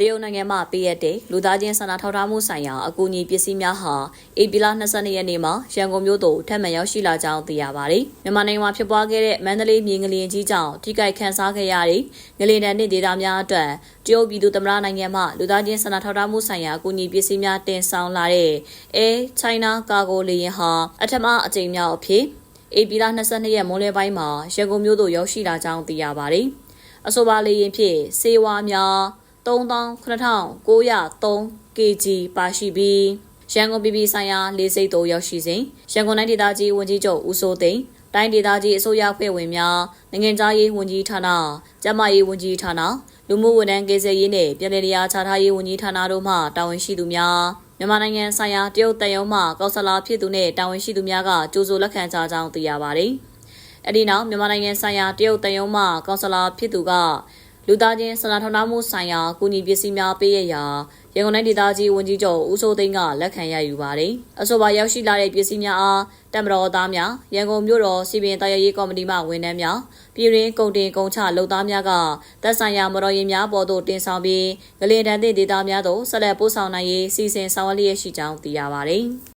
တရုတ်နိုင်ငံမှပေးရတဲ့လူသားချင်းစာနာထောက်ထားမှုဆိုင်ရာအကူအညီပစ္စည်းများဟာဧပြီလ22ရက်နေ့မှာရန်ကုန်မြို့သို့ထပ်မံရောက်ရှိလာကြောင်းသိရပါတယ်။မြန်မာနိုင်ငံမှာဖြစ်ပွားခဲ့တဲ့မန္တလေးမြေငလျင်ကြီးကြောင့်ထိခိုက်ခံစားခဲ့ရတဲ့ငလျင်တန်းတဲ့ဒေသများအတွက်တရုတ်ပြည်သူသမ္မတနိုင်ငံမှလူသားချင်းစာနာထောက်ထားမှုဆိုင်ရာအကူအညီပစ္စည်းများတင်ဆောင်လာတဲ့အဲချိုင်းနာကာဂိုလေယာဉ်ဟာအထမအကြိမ်မြောက်အဖြစ်ဧပြီလ22ရက်မွန်းလယ်ပိုင်းမှာရန်ကုန်မြို့သို့ရောက်ရှိလာကြောင်းသိရပါတယ်။အဆိုပါလေယာဉ်ဖြင့်စေဝါများ 39,903 kg ပါရှိပြီးရန်ကုန်ပြည်ပြည်ဆိုင်ရာလေးစိတ်တို့ရောက်ရှိစဉ်ရန်ကုန်တိုင်းဒေသကြီးဝန်ကြီးချုပ်ဦးစိုးသိန်းတိုင်းဒေသကြီးအစိုးရဖွဲ့ဝင်များနိုင်ငံသားရေးဝန်ကြီးဌာန၊ကျန်းမာရေးဝန်ကြီးဌာန၊လူမှုဝန်ထမ်းကိစ္စရေးနဲ့ပြည်내တရားခြားထားရေးဝန်ကြီးဌာနတို့မှတာဝန်ရှိသူများမြန်မာနိုင်ငံဆိုင်ရာတရုတ်တရုံမှကောက်ဆလာဖြစ်သူနဲ့တာဝန်ရှိသူများကကြိုးစိုးလက်ခံကြကြောင်းသိရပါတယ်။အဲ့ဒီနောက်မြန်မာနိုင်ငံဆိုင်ရာတရုတ်တရုံမှကောက်ဆလာဖြစ်သူက လူသားချင်းစာနာထောက်ထားမှုဆိုင်ရာအကူအညီပစ္စည်းများပေးရရာရန်ကုန်တိုင်းဒေသကြီးဝန်ကြီးချုပ်ဦးစိုးသိန်းကလက်ခံရယူပါတယ်။အဆိုပါရောက်ရှိလာတဲ့ပစ္စည်းများအားတမတော်သားများရန်ကုန်မြို့တော်စီပင်တာရရေးကော်မတီမှဝန်ထမ်းများပြည်ရင်းကုန်တင်ကုန်ချလုပ်သားများကသက်ဆိုင်ရာမတော်ရင်များပေါ်သို့တင်ဆောင်ပြီးဂလင်တန်သည့်ဒေသများသို့ဆက်လက်ပို့ဆောင်နိုင်ရေးစီစဉ်ဆောင်ရွက်လျက်ရှိကြောင်းသိရပါတယ်။